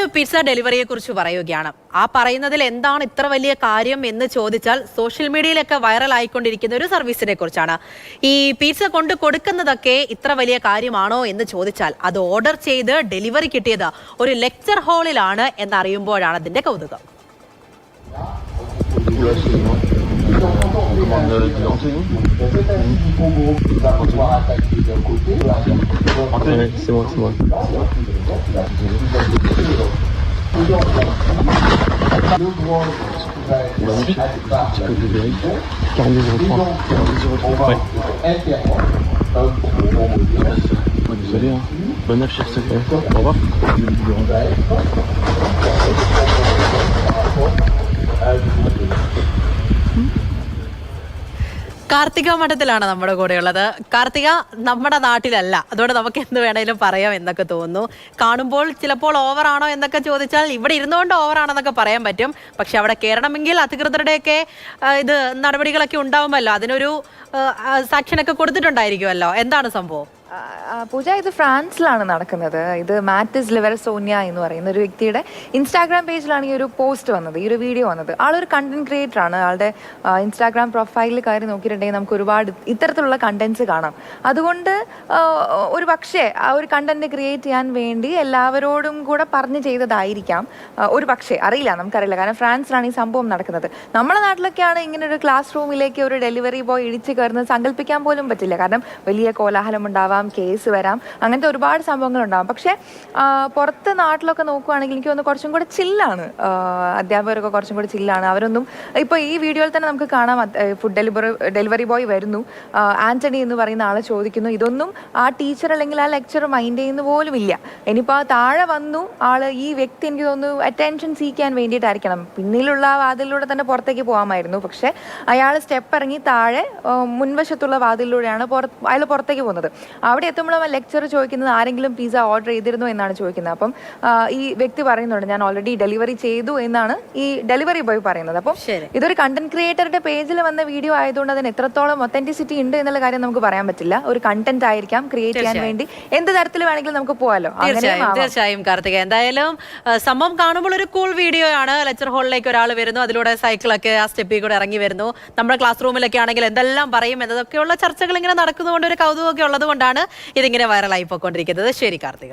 ഒരു പിസ്സ ഡെലിവറിയെ കുറിച്ച് പറയുകയാണ്. ആ പറയുന്നതിൽ എന്താണ് ഇത്ര വലിയ കാര്യം എന്ന് ചോദിച്ചാൽ സോഷ്യൽ മീഡിയയിലൊക്കെ വൈറൽ ആയിക്കൊണ്ടിരിക്കുന്ന ഒരു സർവീസിനെ കുറിച്ചാണ്. ഈ പിസ്സ കൊണ്ട് കൊടുക്കുന്നതൊക്കെ ഇത്ര വലിയ കാര്യമാണോ എന്ന് ചോദിച്ചാൽ അത് ഓർഡർ ചെയ്ത് ഡെലിവറി കിട്ടിയത് ഒരു ലെക്ചർ ഹാളിലാണ് എന്നറിയുമ്പോഴാണ് അതിന്റെ കൗതുകം. Oula, excusez-moi. attaquer d'un côté, du Ah, c'est moi, c'est moi. Merci. Petit peu de vérif. 42 Ouais. Désolé, hein. Bonne affiche, s'il vous. Au revoir. Karthika മഠത്തിലാണ് നമ്മുടെ കൂടെ ഉള്ളത് കാർത്തിക നമ്മുടെ നാട്ടിലല്ല. അതുകൊണ്ട് നമുക്ക് എന്ത് വേണേലും പറയാം എന്നൊക്കെ തോന്നുന്നു. കാണുമ്പോൾ ചിലപ്പോൾ ഓവറാണോ എന്നൊക്കെ ചോദിച്ചാൽ ഇവിടെ ഇരുന്നുകൊണ്ട് ഓവറാണെന്നൊക്കെ പറയാൻ പറ്റും. പക്ഷെ അവിടെ കയറണമെങ്കിൽ അധികൃതരുടെയൊക്കെ ഇത് നടപടികളൊക്കെ ഉണ്ടാവുമല്ലോ. അതിനൊരു സാക്ഷനൊക്കെ കൊടുത്തിട്ടുണ്ടായിരിക്കുമല്ലോ. എന്താണ് സംഭവം? പൂജ ഇത് ഫ്രാൻസിലാണ് നടക്കുന്നത്. ഇത് മാറ്റിസ് ലിവർ സോനിയ എന്ന് പറയുന്ന ഒരു വ്യക്തിയുടെ ഇൻസ്റ്റാഗ്രാം പേജിലാണ് ഈ ഒരു പോസ്റ്റ് വന്നത് ഈ ഒരു വീഡിയോ വന്നത്. ആളൊരു കണ്ടന്റ് ക്രിയേറ്റർ ആണ്. ആളുടെ ഇൻസ്റ്റാഗ്രാം പ്രൊഫൈലിൽ കയറി നോക്കിയിട്ടുണ്ടെങ്കിൽ നമുക്ക് ഒരുപാട് ഇത്തരത്തിലുള്ള കണ്ടന്റ്സ് കാണാം. അതുകൊണ്ട് ഒരു പക്ഷേ ആ ഒരു കണ്ടന്റ് ക്രിയേറ്റ് ചെയ്യാൻ വേണ്ടി എല്ലാവരോടും കൂടെ പറഞ്ഞു ചെയ്തതായിരിക്കാം. ഒരു പക്ഷേ അറിയില്ല നമുക്കറിയില്ല. കാരണം ഫ്രാൻസിലാണ് ഈ സംഭവം നടക്കുന്നത്. നമ്മുടെ നാട്ടിലൊക്കെയാണ് ഇങ്ങനെ ഒരു ക്ലാസ് റൂമിലേക്ക് ഒരു ഡെലിവറി ബോയ് ഇടിച്ച് കയറുന്നത് സങ്കല്പിക്കാൻ പോലും പറ്റില്ല. കാരണം വലിയ കോലാഹലം ഉണ്ടാവാം കേസ് വരാം അങ്ങനത്തെ ഒരുപാട് സംഭവങ്ങൾ ഉണ്ടാവും പക്ഷേ പുറത്ത് നാട്ടിലൊക്കെ നോക്കുവാണെങ്കിൽ എനിക്ക് തോന്നുന്നു കുറച്ചും കൂടെ ചില്ലാണ് അധ്യാപകരൊക്കെ കുറച്ചും കൂടെ ചില്ലാണ് അവരൊന്നും ഇപ്പോൾ ഈ വീഡിയോയിൽ തന്നെ നമുക്ക് കാണാം ഫുഡ് ഡെലിവറി ഡെലിവറി ബോയ് വരുന്നു. ആന്റണി എന്ന് പറയുന്ന ആളെ ചോദിക്കുന്നു. ഇതൊന്നും ആ ടീച്ചർ അല്ലെങ്കിൽ ആ ലെക്ചർ മൈൻഡ് ചെയ്യുന്ന പോലും ഇല്ല. ഇനിയിപ്പോൾ ആ താഴെ വന്നു ആൾ ഈ വ്യക്തി എനിക്ക് തോന്നുന്നു അറ്റൻഷൻ സീക്കാൻ വേണ്ടിയിട്ടായിരിക്കണം. പിന്നിലുള്ള ആ വാതിലിലൂടെ തന്നെ പുറത്തേക്ക് പോകാമായിരുന്നു. പക്ഷേ അയാൾ സ്റ്റെപ്പ് ഇറങ്ങി താഴെ മുൻവശത്തുള്ള വാതിലൂടെയാണ് അയാൾ പുറത്തേക്ക് പോകുന്നത്. അവിടെ എത്തുമ്പോൾ ലെക്ചർ ചോദിക്കുന്നത് ആരെങ്കിലും പിസ്സ ഓർഡർ ചെയ്തിരുന്നു എന്നാണ് ചോദിക്കുന്നത്. അപ്പം ഈ വ്യക്തി പറയുന്നുണ്ട് ഞാൻ ഓൾറെഡി ഡെലിവറി ചെയ്തു എന്നാണ് ഈ ഡെലിവറി ബോയ് പറയുന്നത്. അപ്പം ഇതൊരു കണ്ടന്റ് ക്രിയേറ്ററുടെ പേജിൽ വന്ന വീഡിയോ ആയതുകൊണ്ട് അതിന് എത്രത്തോളം ഒത്തന്റിസിറ്റി ഉണ്ട് എന്നുള്ള കാര്യം നമുക്ക് പറയാൻ പറ്റില്ല. ഒരു കണ്ടന്റ് ആയിരിക്കാം ക്രിയേറ്റ് ചെയ്യാൻ വേണ്ടി. എന്ത് തരത്തിൽ വേണമെങ്കിലും നമുക്ക് പോകാലോ തീർച്ചയായും. കാർത്തിക. എന്തായാലും സംഭവം കാണുമ്പോൾ ഒരു കൂൾ വീഡിയോ ആണ്. ലെക്ചർ ഹാളിലേക്ക് ഒരാൾ വരുന്നു. അതിലൂടെ സൈക്കിളൊക്കെ ആ സ്റ്റെപ്പിൽ കൂടെ ഇറങ്ങി വരുന്നു. നമ്മുടെ ക്ലാസ് റൂമിലൊക്കെ ആണെങ്കിൽ എന്തെല്ലാം പറയും എന്നതൊക്കെയുള്ള ചർച്ചകൾ ഇങ്ങനെ നടക്കുന്നതുകൊണ്ട് ഒരു കൗതുകമൊക്കെ ഉള്ളത് കൊണ്ടാണ് ഇതിങ്ങനെ വൈറലായി പോയിക്കൊണ്ടിരിക്കുന്നത്. ശരി കാർത്തിക.